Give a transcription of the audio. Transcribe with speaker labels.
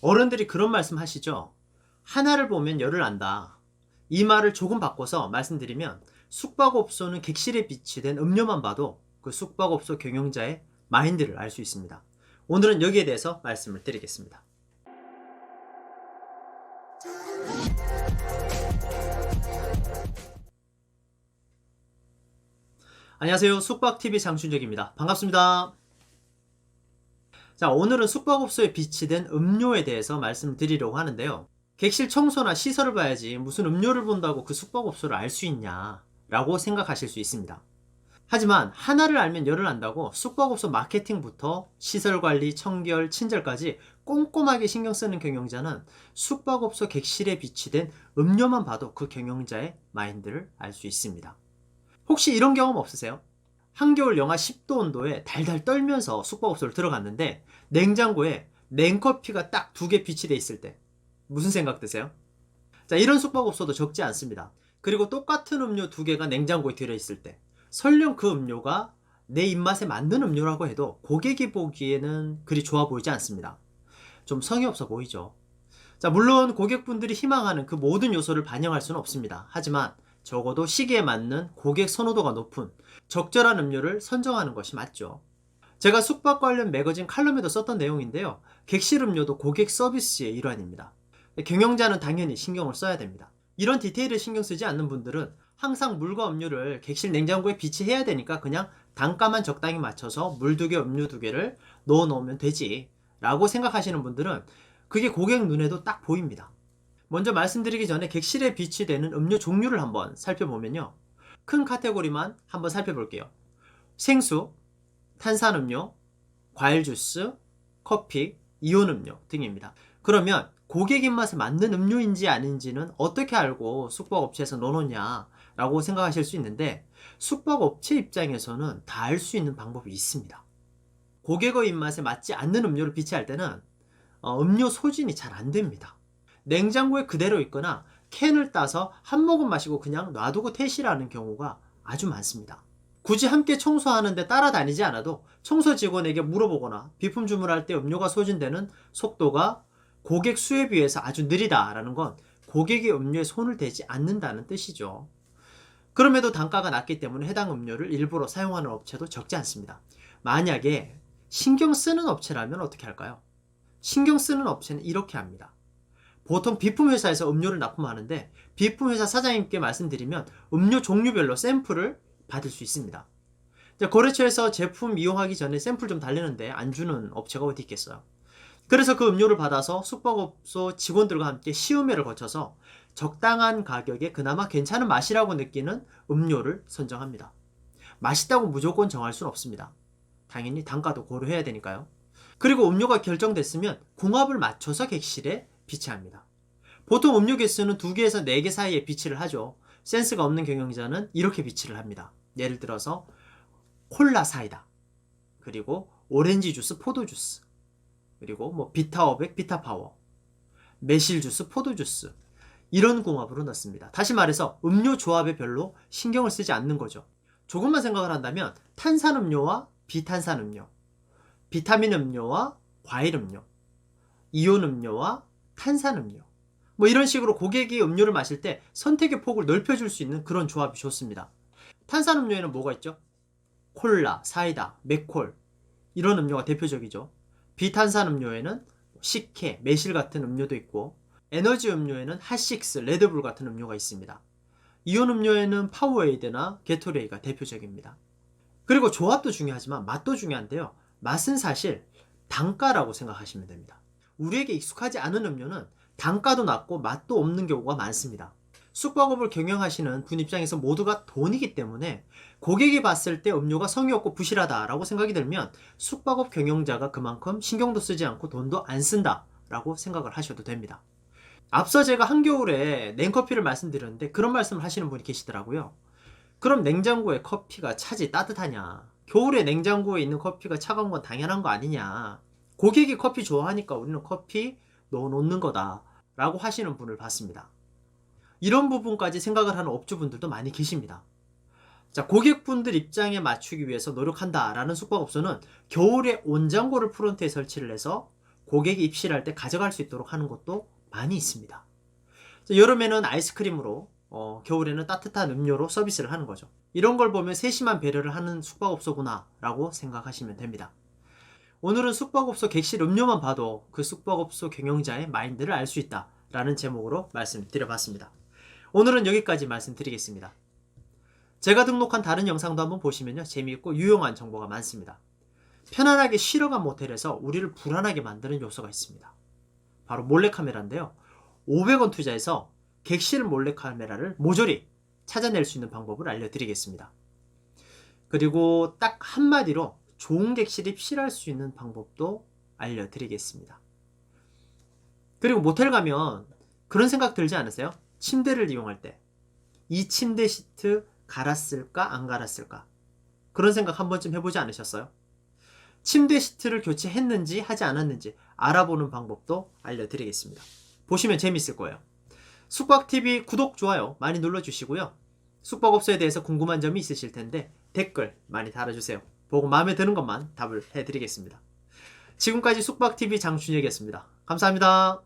Speaker 1: 어른들이 그런 말씀 하시죠. 하나를 보면 열을 안다. 이 말을 조금 바꿔서 말씀드리면 숙박업소는 객실에 비치된 음료만 봐도 그 숙박업소 경영자의 마인드를 알 수 있습니다. 오늘은 여기에 대해서 말씀을 드리겠습니다. 안녕하세요. 숙박TV 장춘적입니다. 반갑습니다. 자, 오늘은 숙박업소에 비치된 음료에 대해서 말씀드리려고 하는데요. 객실 청소나 시설을 봐야지 무슨 음료를 본다고 그 숙박업소를 알 수 있냐 라고 생각하실 수 있습니다. 하지만 하나를 알면 열을 안다고 숙박업소 마케팅부터 시설 관리, 청결, 친절까지 꼼꼼하게 신경 쓰는 경영자는 숙박업소 객실에 비치된 음료만 봐도 그 경영자의 마인드를 알 수 있습니다. 혹시 이런 경험 없으세요? 한겨울 영하 10도 온도에 달달 떨면서 숙박업소를 들어갔는데 냉장고에 냉커피가 딱 두 개 비치돼 있을 때 무슨 생각 드세요? 자, 이런 숙박업소도 적지 않습니다. 그리고 똑같은 음료 두 개가 냉장고에 들어있을 때 설령 그 음료가 내 입맛에 맞는 음료라고 해도 고객이 보기에는 그리 좋아 보이지 않습니다. 좀 성의 없어 보이죠. 자, 물론 고객분들이 희망하는 그 모든 요소를 반영할 수는 없습니다. 하지만 적어도 시기에 맞는 고객 선호도가 높은 적절한 음료를 선정하는 것이 맞죠. 제가 숙박 관련 매거진 칼럼에도 썼던 내용인데요. 객실 음료도 고객 서비스의 일환입니다. 경영자는 당연히 신경을 써야 됩니다. 이런 디테일을 신경 쓰지 않는 분들은 항상 물과 음료를 객실 냉장고에 비치해야 되니까 그냥 단가만 적당히 맞춰서 물 두 개, 음료 두 개를 넣어 놓으면 되지. 라고 생각하시는 분들은 그게 고객 눈에도 딱 보입니다. 먼저 말씀드리기 전에 객실에 비치되는 음료 종류를 한번 살펴보면요. 큰 카테고리만 한번 살펴볼게요. 생수, 탄산음료, 과일 주스, 커피, 이온 음료 등입니다. 그러면 고객 입맛에 맞는 음료인지 아닌지는 어떻게 알고 숙박업체에서 넣어놓냐라고 생각하실 수 있는데 숙박업체 입장에서는 다 알 수 있는 방법이 있습니다. 고객의 입맛에 맞지 않는 음료를 비치할 때는 어, 음료 소진이 잘 안 됩니다. 냉장고에 그대로 있거나 캔을 따서 한 모금 마시고 그냥 놔두고 퇴실하는 경우가 아주 많습니다. 굳이 함께 청소하는데 따라다니지 않아도 청소 직원에게 물어보거나 비품 주문할 때 음료가 소진되는 속도가 고객 수에 비해서 아주 느리다라는 건 고객이 음료에 손을 대지 않는다는 뜻이죠. 그럼에도 단가가 낮기 때문에 해당 음료를 일부러 사용하는 업체도 적지 않습니다. 만약에 신경 쓰는 업체라면 어떻게 할까요? 신경 쓰는 업체는 이렇게 합니다. 보통 비품 회사에서 음료를 납품하는데 비품 회사 사장님께 말씀드리면 음료 종류별로 샘플을 받을 수 있습니다. 거래처에서 제품 이용하기 전에 샘플 좀 달래는데 안 주는 업체가 어디 있겠어요? 그래서 그 음료를 받아서 숙박업소 직원들과 함께 시음회를 거쳐서 적당한 가격에 그나마 괜찮은 맛이라고 느끼는 음료를 선정합니다. 맛있다고 무조건 정할 수는 없습니다. 당연히 단가도 고려해야 되니까요. 그리고 음료가 결정됐으면 궁합을 맞춰서 객실에 비치합니다. 보통 음료 개수는 2개에서 4개 사이에 비치를 하죠. 센스가 없는 경영자는 이렇게 비치를 합니다. 예를 들어서 콜라 사이다. 그리고 오렌지 주스, 포도 주스. 그리고 뭐 비타 어백, 비타 파워. 매실 주스, 포도 주스. 이런 궁합으로 넣습니다. 다시 말해서 음료 조합에 별로 신경을 쓰지 않는 거죠. 조금만 생각을 한다면 탄산 음료와 비탄산 음료, 비타민 음료와 과일 음료, 이온 음료와 탄산음료. 뭐 이런 식으로 고객이 음료를 마실 때 선택의 폭을 넓혀줄 수 있는 그런 조합이 좋습니다. 탄산음료에는 뭐가 있죠? 콜라, 사이다, 맥콜 이런 음료가 대표적이죠. 비탄산 음료에는 식혜, 매실 같은 음료도 있고 에너지 음료에는 핫식스, 레드불 같은 음료가 있습니다. 이온 음료에는 파워에이드나 게토레이가 대표적입니다. 그리고 조합도 중요하지만 맛도 중요한데요. 맛은 사실 단가라고 생각하시면 됩니다. 우리에게 익숙하지 않은 음료는 단가도 낮고 맛도 없는 경우가 많습니다. 숙박업을 경영하시는 분 입장에서 모두가 돈이기 때문에 고객이 봤을 때 음료가 성의 없고 부실하다라고 생각이 들면 숙박업 경영자가 그만큼 신경도 쓰지 않고 돈도 안 쓴다라고 생각을 하셔도 됩니다. 앞서 제가 한겨울에 냉커피를 말씀드렸는데 그런 말씀을 하시는 분이 계시더라고요. 그럼 냉장고에 커피가 차지 따뜻하냐? 겨울에 냉장고에 있는 커피가 차가운 건 당연한 거 아니냐? 고객이 커피 좋아하니까 우리는 커피 넣어 놓는 거다. 라고 하시는 분을 봤습니다. 이런 부분까지 생각을 하는 업주분들도 많이 계십니다. 자, 고객분들 입장에 맞추기 위해서 노력한다라는 숙박업소는 겨울에 온장고를 프론트에 설치를 해서 고객이 입실할 때 가져갈 수 있도록 하는 것도 많이 있습니다. 자, 여름에는 아이스크림으로 어, 겨울에는 따뜻한 음료로 서비스를 하는 거죠. 이런 걸 보면 세심한 배려를 하는 숙박업소구나라고 생각하시면 됩니다. 오늘은 숙박업소 객실 음료만 봐도 그 숙박업소 경영자의 마인드를 알 수 있다 라는 제목으로 말씀드려봤습니다. 오늘은 여기까지 말씀드리겠습니다. 제가 등록한 다른 영상도 한번 보시면요. 재미있고 유용한 정보가 많습니다. 편안하게 쉬러 간 모텔에서 우리를 불안하게 만드는 요소가 있습니다. 바로 몰래카메라인데요. 500원 투자해서 객실 몰래카메라를 모조리 찾아낼 수 있는 방법을 알려드리겠습니다. 그리고 딱 한마디로 좋은 객실이 필요할 수 있는 방법도 알려드리겠습니다. 그리고 모텔 가면 그런 생각 들지 않으세요? 침대를 이용할 때. 이 침대 시트 갈았을까, 안 갈았을까? 그런 생각 한 번쯤 해보지 않으셨어요? 침대 시트를 교체했는지 하지 않았는지 알아보는 방법도 알려드리겠습니다. 보시면 재밌을 거예요. 숙박TV 구독, 좋아요 많이 눌러주시고요. 숙박업소에 대해서 궁금한 점이 있으실 텐데 댓글 많이 달아주세요. 보고 마음에 드는 것만 답을 해드리겠습니다. 지금까지 숙박TV 장준혁이었습니다. 감사합니다.